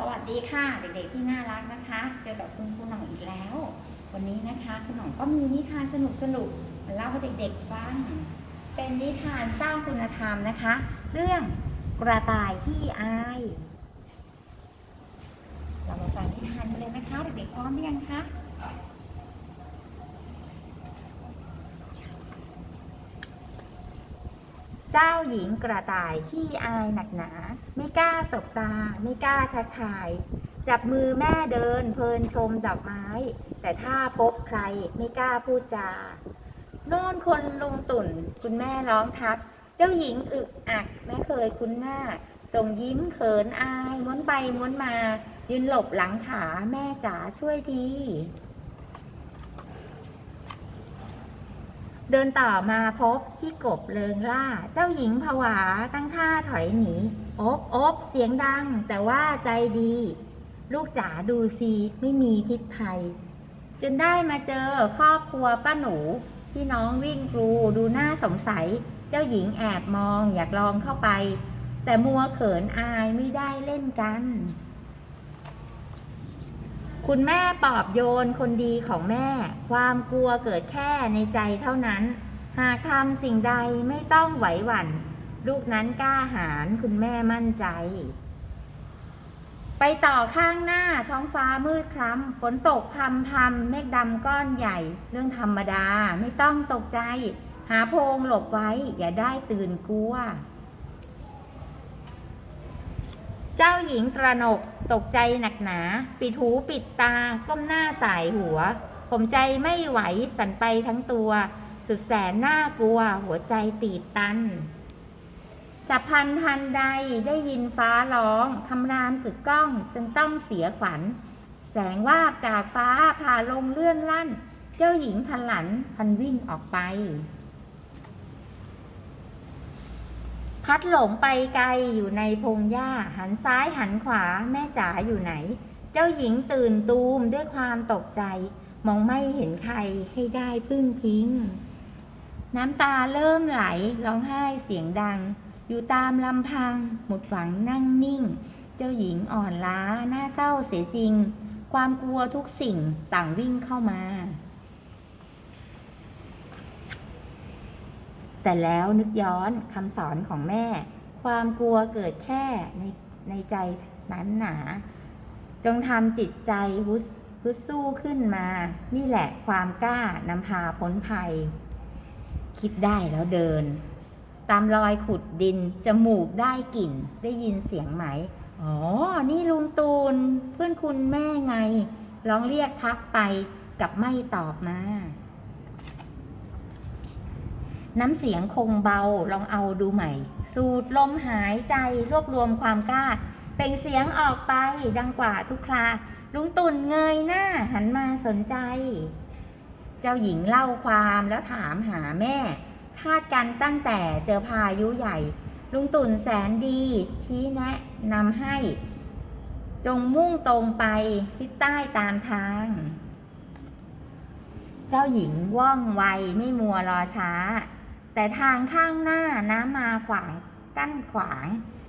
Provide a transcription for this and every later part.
สวัสดีค่ะ เด็กๆที่น่ารักนะคะ เจอกับคุณครูหน่องอีกแล้ว วันนี้นะคะคุณหน่องก็มีนิทานสนุกๆมาเล่าให้เด็กๆฟังเป็นนิทานสร้างคุณธรรมนะคะ เรื่องกระต่ายที่อาย เรามาฟังนิทานกันเลยนะคะ เด็กๆพร้อมหรือยังคะ เจ้าหญิงกระต่ายที่อายหนักหนา ไม่กล้าสบตา ไม่กล้าทักทาย จับมือแม่เดินเพลินชมดอกไม้ แต่ถ้าพบใครไม่กล้าพูดจาโน่นคนลุงตุ่น คุณแม่ร้องทัก เจ้าหญิงอึกอักแม่เคยคุ้นหน้า ส่งยิ้มเขินอาย ม้วนไปม้วนมา ยืนหลบหลังขาแม่จ๋าช่วยที เดินต่อมาพบพี่กบเลิงล่า เจ้าหญิงผวาตั้งท่าถอยหนีอบอบเสียงดัง แต่ว่าใจดี ลูกจ๋าดูซีไม่มีพิษภัย จนได้มาเจอครอบครัวป้าหนู พี่น้องวิ่งกรูดูหน่าสงสัย เจ้าหญิงแอบมองอยากลองเข้าไป แต่มัวเขินอายไม่ได้เล่นกัน คุณแม่ปอบโยนคนดีของแม่ ความกลัวเกิดแค่ในใจเท่านั้น หากทำสิ่งใดไม่ต้องไหวหวั่น ลูกนั้นกล้าหาญคุณแม่มั่นใจ ไปต่อข้างหน้าท้องฟ้ามืดคล้ำฝนตกพรำพรำเมฆดำก้อนใหญ่ เรื่องธรรมดาไม่ต้องตกใจ หาโพงหลบไว้อย่าได้ตื่นกลัว เจ้าหญิงตระหนกตกใจหนักหนา ปิดหูปิดตาก้มหน้าสายหัว ผมใจไม่ไหวสั่นไปทั้งตัว สุดแสนน่ากลัวหัวใจตีบตันสับพันทันใดได้ยินฟ้าร้องคำรามกึกก้องจึงต้องเสียขวัญ แสงวาบจากฟ้าผ่าลงเลื่อนลั่น เจ้าหญิงทันหลันพันวิ่งออกไป พัดหลงไปไกลอยู่ในพงหญ้า หันซ้ายหันขวาแม่จ๋าอยู่ไหน เจ้าหญิงตื่นตูมด้วยความตกใจ มองไม่เห็นใครให้ได้พึ่งพิง น้ำตาเริ่มไหลร้องไห้เสียงดัง อยู่ตามลำพัง หมดหวังนั่งนิ่ง เจ้าหญิงอ่อนล้าหน้าเศร้าเสียจริง ความกลัวทุกสิ่งต่างวิ่งเข้ามา แต่แล้วนึกย้อนคำสอนของแม่ ความกลัวเกิดแค่ในในใจนั้นหนา จงทำจิตใจฮึดฮึดสู้ขึ้นมา นี่แหละความกล้านำพาพ้นภัย คิดได้แล้วเดิน ตามรอยขุดดิน จมูกได้กลิ่น ได้ยินเสียงไหม อ๋อ นี่ลุงตูน เพื่อนคุณแม่ไง ลองเรียกทักไปกับไม่ตอบมา น้ำเสียงคงเบาลองเอาดูใหม่ สูดลมหายใจรวบรวมความกล้า เป่งเสียงออกไปดังกว่าทุกคราลุงตุ่นเงยหน้าหันมาสนใจ เจ้าหญิงเล่าความแล้วถามหาแม่ คาดกันตั้งแต่เจอพายุใหญ่ ลุงตุ่นแสนดี ชี้แนะนำให้ จงมุ่งตรงไปทิศใต้ตามทาง เจ้าหญิงว่องไวไม่มัวรอช้า แต่ทางข้างหน้าน้ำมาขวางกั้นขวาง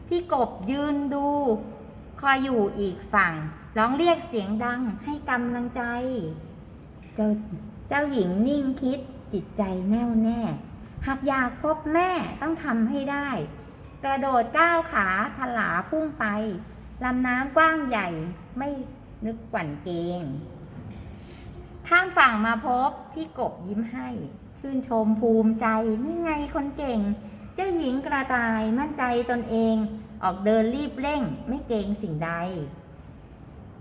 พี่กบยืนดู คอยอยู่อีกฝั่ง ร้องเรียกเสียงดังให้กำลังใจ เจ้าเจ้าหญิงนิ่งคิดจิตใจแน่วแน่ หากอยากพบแม่ต้องทำให้ได้ กระโดดก้าวขาทลาพุ่งไปลำน้ำกว้างใหญ่ไม่นึกหวั่นเกง ข้ามฝั่งมาพบพี่กบยิ้มให้ ชื่นชมภูมิใจนี่ไงคนเก่ง เจ้าหญิงกระต่ายมั่นใจตนเอง ออกเดินรีบเร่ง ไม่เกรงสิ่งใด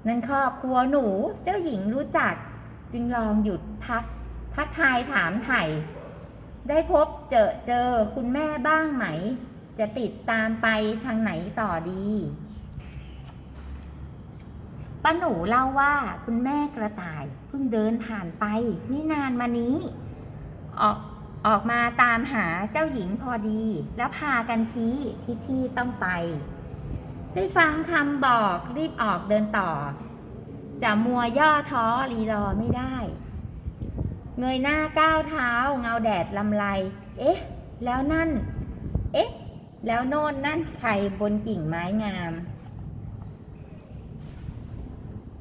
นั่นครอบครัวหนูเจ้าหญิงรู้จัก จึงลองหยุดพัก ทักทายถามไถ่ได้พบเจอเจอคุณแม่บ้างไหม จะติดตามไปทางไหนต่อดีป้าหนูเล่าว่าคุณแม่กระต่ายเพิ่งเดินผ่านไปไม่นานมานี้ ออกออกมาตามหาเจ้าหญิงพอดี แล้วพากันชี้ที่ที่ต้องไป ได้ฟังคำบอกรีบออกเดินต่อ จะมัวย่อท้อรีรอไม่ได้ เงยหน้าก้าวเท้าเงาแดดลำไร เอ๊ะ แล้วนั่น เอ๊ะ แล้วโน่นนั่นใครบนกิ่งไม้งาม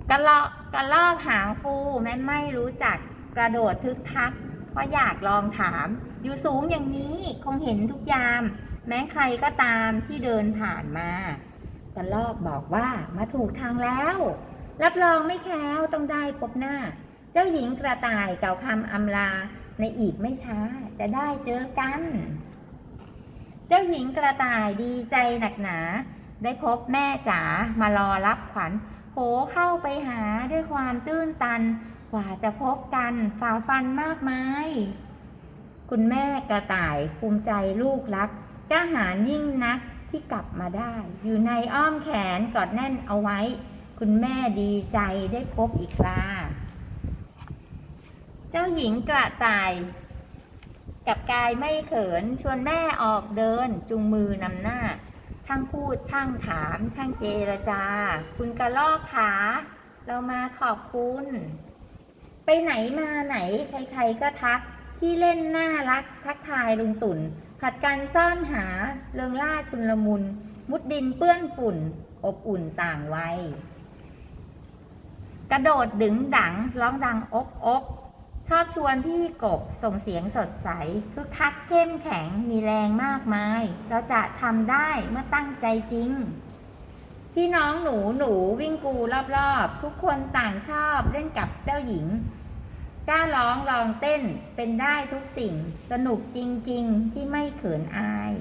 กระลอกกระลอกหางฟูแม่ไม่รู้จักกระโดดทึกทัก เพราะอยากลองถาม อยู่สูงอย่างนี้คงเห็นทุกยาม แม้ใครก็ตามที่เดินผ่านมากระลอกบอกว่ามาถูกทางแล้ว รับรองไม่แคล้วต้องได้พบหน้า เจ้าหญิงกระต่ายเก่าคำอำลาในอีกไม่ช้าจะได้เจอกัน เจ้าหญิงกระต่ายดีใจหนักหนา ได้พบแม่จ๋ามารอรับขวัญโผเข้าไปหาด้วยความตื้นตัน กว่าจะพบกันฝ่าฟันมากมาย คุณแม่กระต่ายภูมิใจลูกรักกล้าหาญยิ่งนักที่กลับมาได้ อยู่ในอ้อมแขนกอดแน่นเอาไว้ คุณแม่ดีใจได้พบอีกคราเจ้าหญิงกระต่าย กับกายไม่เขินชวนแม่ออกเดินจุงมือนำหน้า ช่างพูดช่างถาม ช่างเจรจา คุณกระลอกขา เรามาขอบคุณ ไปไหนมาไหนใครๆก็ทักที่เล่นน่ารักทักทายลุงตุ่น ผัดกันซ่อนหาเริงล่าชุนละมุน มุดดินเปื้อนฝุ่น อบอุ่นต่างวัยกระโดดดึงดังร้องดังอกอกชอบชวนพี่กบส่งเสียงสดใสคือคักเข้มแข็งมีแรงมากมาย เราจะทำได้เมื่อตั้งใจจริง พี่น้องหนูหนูวิ่งกูรอบๆ ทุกคนต่างชอบเล่นกับเจ้าหญิงกล้าร้องลองเต้นเป็นได้ทุกสิ่งสนุกจริง ๆ ที่ไม่เขินอาย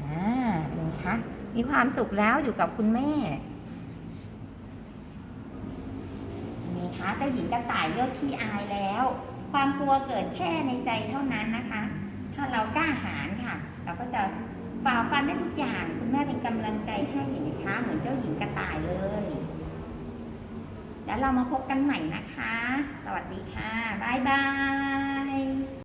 อ่าเป็นไงคะมีความสุขแล้วอยู่กับคุณแม่นี่คะเจ้าหญิงกระต่ายเลือกที่อายแล้ว ความกลัวเกิดแค่ในใจเท่านั้นนะคะ ถ้าเรากล้าหาญค่ะ เราก็จะ ฝ่าฟันได้ทุกอย่างคุณแม่เป็นกำลังใจให้เห็นไหมคะเหมือนเจ้าหญิงกระต่ายเลยแล้วเรามาพบกันใหม่นะคะ สวัสดีค่ะ บ๊ายบาย